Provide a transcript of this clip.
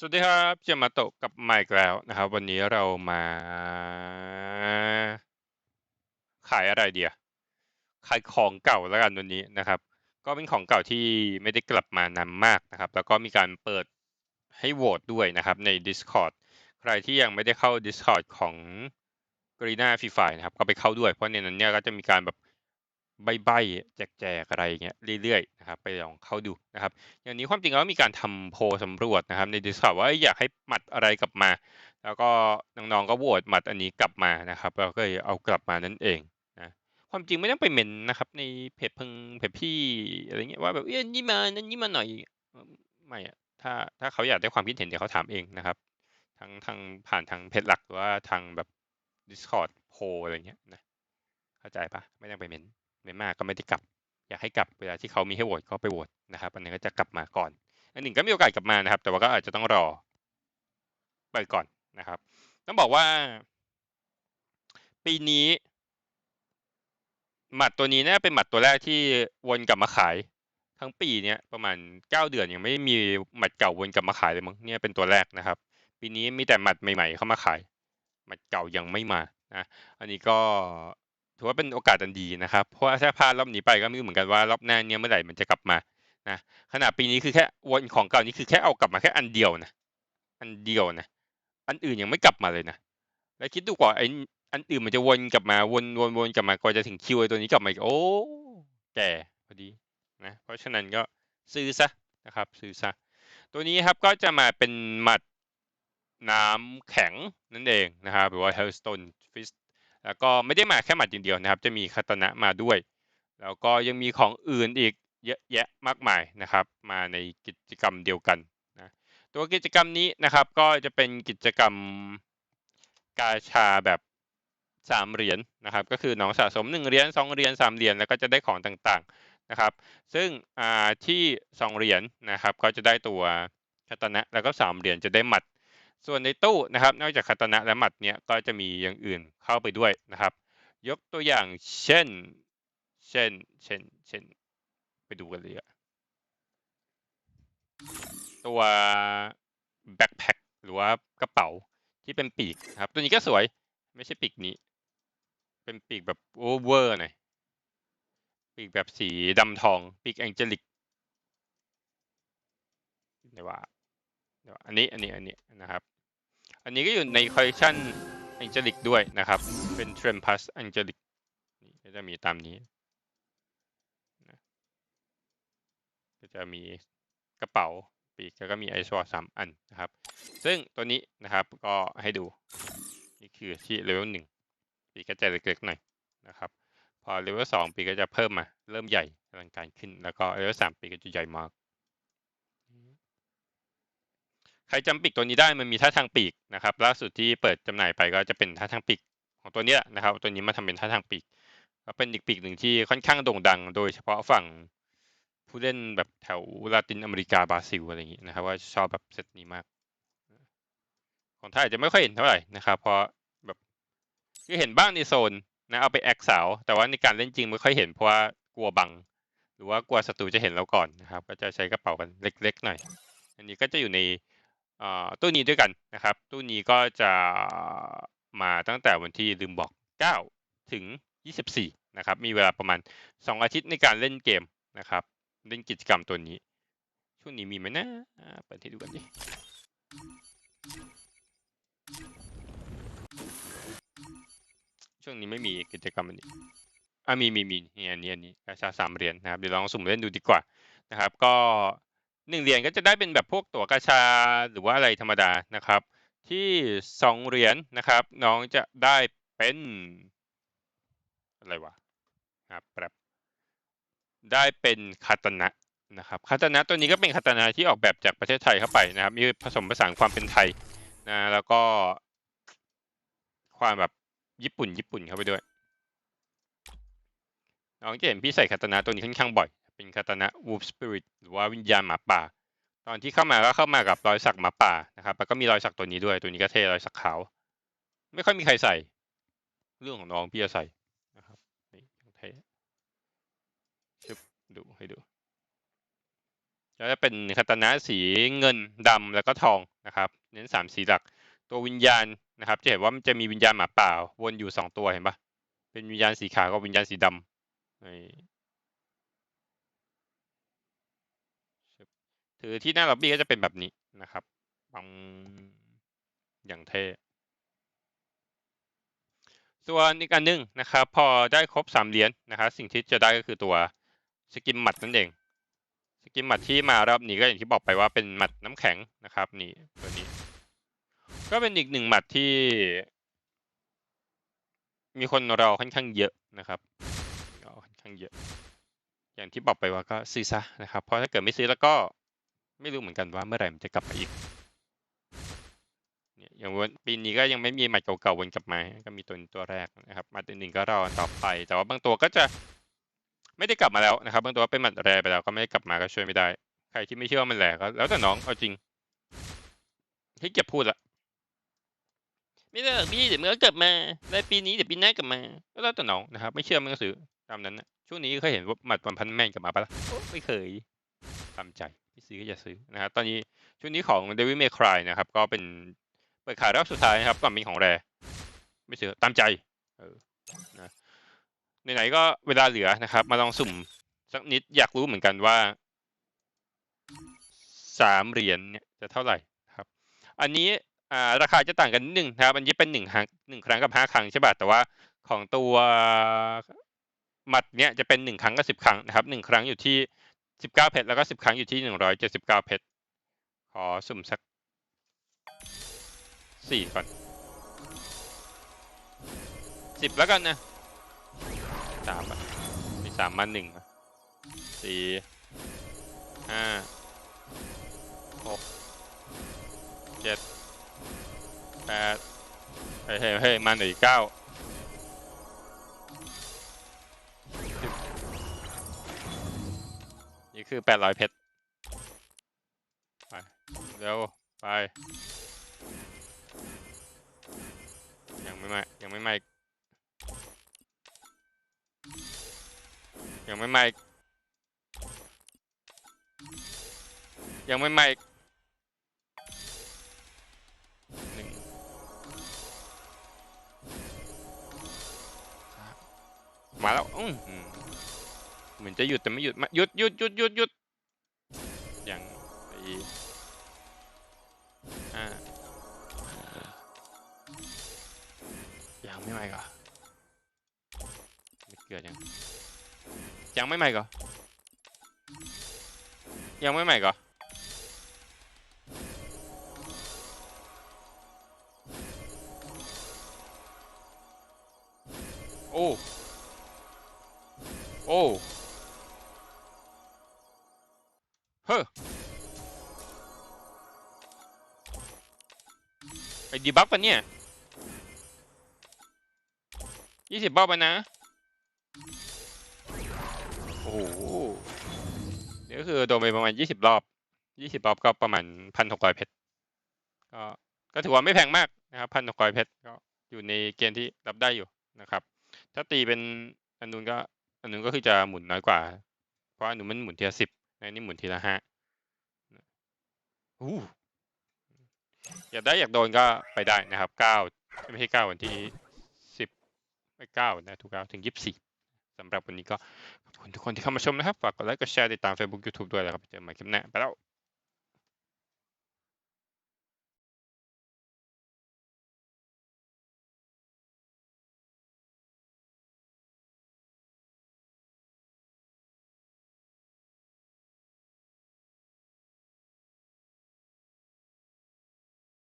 สวัสดีครับเจยมาโตะกับไมาอีกแล้วนะครับ วันนี้เรามา ขายอะไรเดียขายของเก่าแล้วกันวันนี้นะครับ ก็เป็นของเก่าที่ไม่ได้กลับมานานมากนะครับ แล้วก็มีการเปิดให้โหวตด้วยนะครับใน Discord ใครที่ยังไม่ได้เข้า Discord ของ g r e e n a Free Fire นะครับ ก็ไปเข้าด้วยเพราะในนั้นเนี่ยก็จะมีการแบบ ใบๆแจกๆอะไรเงี้ยเรื่อยๆนะครับไปลองเข้าดูนะครับ อย่างนี้ความจริงแล้วมีการทำโพสำรวจนะครับ ใน Discord ว่าอยากให้หมัดอะไรกลับมา แล้วก็น้องๆก็โหวตหมัดอันนี้กลับมานะครับเราก็เลยเอากลับมานั่นเองนะความจริงไม่ต้องไปเมนนะครับในเพจพึงเพจพี่อะไรเงี้ยว่าแบบเอ้ยนี่มานั่นนี่มาหน่อยไม่อะถ้าถ้าเขาอยากได้ความคิดเห็นเดี๋ยวเขาถามเองนะครับทั้งทางผ่านทางเพจหลักหรือว่าทางแบบ Discord โพอะไรเงี้ยนะเข้าใจปะไม่ต้องไปเมน เมนมากก็ไม่ได้กลับ อยากให้กลับเวลาที่เขามีให้โหวตก็ไปโหวตนะครับ อันนี้ก็จะกลับมาก่อน อันหนึ่งก็มีโอกาสกลับมานะครับ แต่ว่าก็อาจจะต้องรอไปก่อนนะครับ ต้องบอกว่า ปีนี้หมัดตัวนี้น่าเป็นหมัดตัวแรกที่วนกลับมาขาย ทั้งปีเนี้ยประมาณเก้าเดือนยังไม่มีหมัดเก่าวนกลับมาขายเลยมั้งเนี่ยเป็นตัวแรกนะครับ ปีนี้มีแต่หมัดใหม่ ๆ เข้ามาขายหมัดเก่ายังไม่มานะอันนี้ก็ ถือว่าเป็นโอกาสอันดีนะครับ เพราะถ้าพลาดรอบนี้ไปก็ไม่รู้เหมือนกันว่ารอบหน้าเนี่ยเมื่อไหร่มันจะกลับมานะขนาดปีนี้คือแค่วนของเก่านี้คือแค่เอากลับมาแค่อันเดียวนะอันเดียวนะอันอื่นยังไม่กลับมาเลยนะแล้วคิดดูกว่าไอ้อันอื่นมันจะวนกลับมาวนวนวนกลับมากว่าจะถึงคิวไอ้ตัวนี้กลับมาโอ้แก่พอดีนะเพราะฉะนั้นก็ซื้อซะนะครับซื้อซะตัวนี้ครับก็จะมาเป็นหมัดน้ำแข็งนั่นเองนะครับหรือว่า Hellstone Fist แล้วก็ไม่ได้มาแค่หมัดอย่างเดียวนะครับ จะมีคาตนะมาด้วย แล้วก็ยังมีของอื่นอีกเยอะแยะมากมายนะครับ มาในกิจกรรมเดียวกันนะตัวกิจกรรมนี้นะครับก็จะเป็นกิจกรรมกาชาแบบสามเหรียญนะครับ ก็คือน้องสะสมหนึ่งเหรียญสองเหรียญสามเหรียญแล้วก็จะได้ของต่างๆนะครับ ซึ่งที่สองเหรียญนะครับ ก็จะได้ตัวคาตนะแล้วก็สามเหรียญจะได้หมัด ส่วนในตู้นะครับ นอกจากคาตนะและหมัดเนี้ยก็จะมีอย่างอื่นเข้าไปด้วยนะครับ ยกตัวอย่างเช่น เช่น เช่น เช่น ไปดูกันเลยอะตัวแบ็คแพ็คหรือว่ากระเป๋าที่เป็นปีกครับ ตัวนี้ก็สวยไม่ใช่ปีกนี้ เป็นปีกแบบโอเวอร์หน่อยปีกแบบสีดำทอง ปีกแองเจลิกเดี๋ยวว่า ดี๋ยวอันนี้อันนี้อันนี้นะครับ อันนี้ก็อยู่ในคอลเลคชันแองเจลิกด้วยนะครับ เป็นเทรมพัสแองเจลิกนี่ก็จะมีตามนี้ก็จะมีกระเป๋าปีกแล้วก็มีไอซ์วอร์สามอันนะครับ ซึ่งตัวนี้นะครับก็ให้ดู นี่คือที่เลเวลหนึ่งปีกก็จะเล็กๆหน่อยนะครับ พอเลเวลสองปีกก็จะเพิ่มมา เริ่มใหญ่อลังการขึ้น แล้วก็เลเวลสามปีกก็จะใหญ่มาก ใครจำปีกตัวนี้ได้มันมีท่าทางปีกนะครับล่าสุดที่เปิดจำหน่ายไปก็จะเป็นท่าทางปีกของตัวนี้นะครับ ตัวนี้มาทำเป็นท่าทางปีกก็เป็นอีกปีกหนึ่งที่ค่อนข้างโด่งดัง โดยเฉพาะฝั่งผู้เล่นแบบแถวลาตินอเมริกาบราซิลอะไรอย่างนี้นะครับ ว่าชอบแบบเซตนี้มาก ของไทยอาจจะไม่ค่อยเห็นเท่าไหร่นะครับเพราะแบบคือเห็นบ้างในโซนนะเอาไปแอคสาว แต่ว่าในการเล่นจริงไม่ค่อยเห็นเพราะว่ากลัวบัง หรือว่ากลัวศัตรูจะเห็นเราก่อนนะครับ ก็จะใช้กระเป๋ากันเล็ก ๆ หน่อย อันนี้ก็จะอยู่ใน ตู้นี้ด้วยกันนะครับ ตู้นี้ก็จะมาตั้งแต่วันที่ลืมบอก 9 ถึง 24 นะครับ มีเวลาประมาณ 2 อาทิตย์ในการเล่นเกมนะครับ เล่นกิจกรรมตัวนี้ ช่วงนี้มีไหมนะเปิดให้ดูกันดิช่วงนี้ไม่มีกิจกรรมอันนี้อะมีมีมีนี่อันนี้อันนี้กาชาสามเหรียญนะครับ เดี๋ยวลองสุ่มเล่นดูดีกว่านะครับ ก็ หนึ่งเหรียญก็จะได้เป็นแบบพวกตั๋วกาชาหรือว่าอะไรธรรมดานะครับ ที่สองเหรียญนะครับ น้องจะได้เป็นอะไรวะครับแบบได้เป็นคาตนะนะครับคาตนะตัวนี้ก็เป็นคาตนะที่ออกแบบจากประเทศไทยเข้าไปนะครับ มีผสมผสานความเป็นไทยนะแล้วก็ ความแบบญี่ปุ่นญี่ปุ่นเข้าไปด้วยน้องจะเห็นพี่ใส่คาตนะตัวนี้ค่อนข้างบ่อย เป็นคาตนะ Wolf Spirit หรือว่าวิญญาณหมาป่า ตอนที่เข้ามาก็เข้ามากับรอยสักหมาป่านะครับแล้วก็มีรอยสักตัวนี้ด้วยตัวนี้ก็เท่รอยสักขาว ไม่ค่อยมีใครใส่ เรื่องของน้องพี่จะใส่นะครับนี่เท่ดูให้ดูแล้วจะเป็นคาตานะสีเงินดำแล้วก็ทองนะครับเน้นสามสีหลัก ตัววิญญาณนะครับ จะเห็นว่ามันจะมีวิญญาณหมาป่าวนอยู่สองตัวเห็นปะเป็นวิญญาณสีขาวกับวิญญาณสีดำ ถือที่หน้าล็อบบี้ก็จะเป็นแบบนี้นะครับปังอย่างเท่ส่วนอีกอันหนึงนะครับ พอได้ครบสามเหรียญนะครับสิ่งที่จะได้ก็คือตัวสกิมหมัดนั่นเอง สกิมหมัดที่มารอบนี้ก็อย่างที่บอกไปว่าเป็นหมัดน้ำแข็งนะครับ นี่ตัวนี้ ก็เป็นอีกหนึ่งหมัดที่ มีคนรอค่อนข้างเยอะนะครับรอค่อนข้างเยอะ อย่างที่บอกไปว่าก็ซื้อซะนะครับ เพราะถ้าเกิดไม่ซื้อแล้วก็ ไม่รู้เหมือนกันว่าเมื่อไหร่มันจะกลับมาอีกเนี่ยอย่างวันปีนี้ก็ยังไม่มีหมัดเก่าๆวนกลับมาก็มีตัวนี้ตัวแรกนะครับหมัดอื่นๆก็รอต่อไป แต่ว่าบางตัวก็จะไม่ได้กลับมาแล้วนะครับ บางตัวเป็นหมัดแรไปแล้วก็ไม่ได้กลับมาก็ช่วยไม่ได้ ใครที่ไม่เชื่อว่ามันแรก็แล้วแต่น้องเอาจริงที่เก็บพูดละไม่ได้หรอกพี่เดี๋ยวมันก็กลับมาได้ปีนี้เดี๋ยวปีหน้ากลับมา ก็แล้วแต่น้องนะครับ ไม่เชื่อมันก็ซื้อตามนั้นนะช่วงนี้เคยเห็นว่าหมัดวันพันแม่นกลับมาปะล่ะโอ้ไม่เคยตามใจ ไม่ซื้อก็อย่าซื้อนะครับตอนนี้ช่วงนี้ของ Devil May Cry นะครับ ก็เป็นเปิดขายรอบสุดท้ายนะครับก่อนมีของแรไม่ซื้อตามใจเออนะไหนๆก็เวลาเหลือนะครับ มาลองสุ่มสักนิดอยากรู้เหมือนกันว่าสามเหรียญเนี่ยจะเท่าไหร่ครับ อันนี้อ่าราคาจะต่างกันนิดนึงนะครับ อันนี้เป็นหนึ่งครั้งหนึ่งครั้งกับห้าครั้งใช่ป่ะแต่ว่าของตัวหมัดเนี่ยจะเป็นหนึ่งครั้งกับสิบครั้งนะครับหนึ่งครั้งอยู่ที่ สิบเก้าเพชรแล้วก็สิบครั้งอยู่ที่หนึ่งร้อยเจ็ดสิบเก้าเพชรขอสุ่มสักสี่ก่อนสิบแล้วกันนะสามมีสามมาหนึ่งสี่ห้าหกเจ็ดแปดเฮ้เฮ้ยเฮ้ยมาหนึ่งเก้า คือแปดร้อยเพชร ไป เร็ว ไป ยังไม่ไหมยังไม่มาอีกยังไม่มาอีกยังไม่มาอีกหนึ่งมมาแล้ว อื้อหือ เหมือนจะหยุดแต่ไม่หยุดมาหยุดหยุดหยุดหยุดหยุดยังสี่ายังไม่ใหม่ก่อไม่เกิดยังยังไม่ใหม่ก่อยังไม่ใหม่ก่อโอ้ โอ้ ไอ้ดีบักปะเนี่ยยี่สิบรอบไปนะ โอ้โหเดี๋ยวคือโดนไปประมาณยี่สิบรอบยี่สิบรอบก็ประมาณพันหกร้อยเพชรก็ก็ถือว่าไม่แพงมากนะครับพันหกร้อยเพชรก็อยู่ในเกณฑ์ที่รับได้อยู่นะครับ ถ้าตีเป็นอันนู้นก็อันนู้นก็คือจะหมุนน้อยกว่า เพราะอันนู้นมันหมุนทีละสิบอันนี้หมุนทีละห้า อู้อยากได้อยากโดนก็ไปได้นะครับเก้าไม่ใช่เก้าวันที่สิบไม่เก้านะทุกเก้าถึงยี่สิบสี่สำหรับวันนี้ก็ขอบคุณทุกคนที่เข้ามาชมนะครับ ฝากกดไลค์กดแชร์ติดตาม Facebook YouTube ด้วยแล้วครับเจอกันใหม่คลิปหน้าไปแล้ว